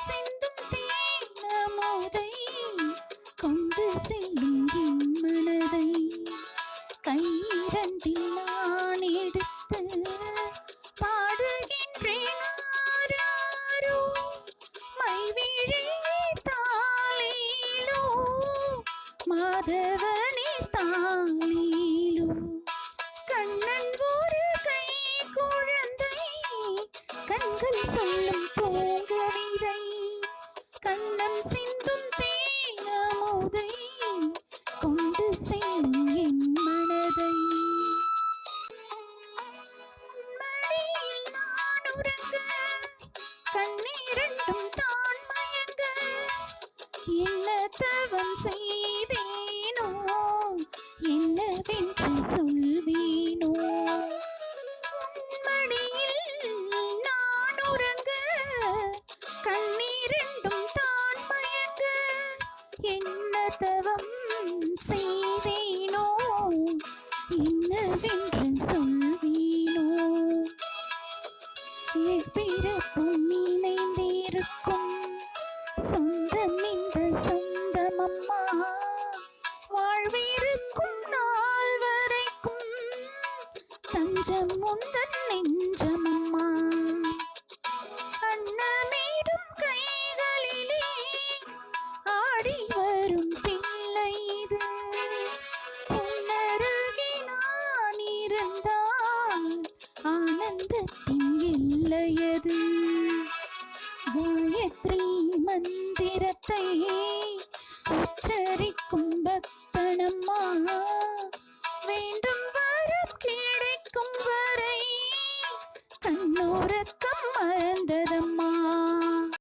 சிந்தும் தேனமோதை கொண்டு செல்லும் என் மனதை கைரண்டில் நான் எடுத்து பாடுகின்றேன் ஆராரோ மைவிழி தாளிலோ மாதவனே தாளிலோ. கண்ணன் ஒரு கை குழந்தை கண்கள் கண்ணம் சிந்தும் தேனமுதை கொண்டு செல்லும் மனதை. மடியில் நான் உறங்க கண்ணீரண்டும் தான் மயங்க என்ன தவம் செய்தேனோ என்னவென்று சொல்வேனோ என்ன தவம் செய்தேனோ? என்னவென்று சொல்வேனோ? பிறப்பும் இணைந்திருக்கும் சொந்தம் இந்த சொந்தம் அம்மா வாழ்விருக்கும் நாள் வரைக்கும் தஞ்சம் உந்தன் நெஞ்சம் அம்மா காயத்ரி மந்திரத்தை உச்சரிக்கும் பக்தனம்மா. வேண்டும் வரம் கிடைக்கும் வரை கண்ணோரத்தம் மறந்ததம்மா.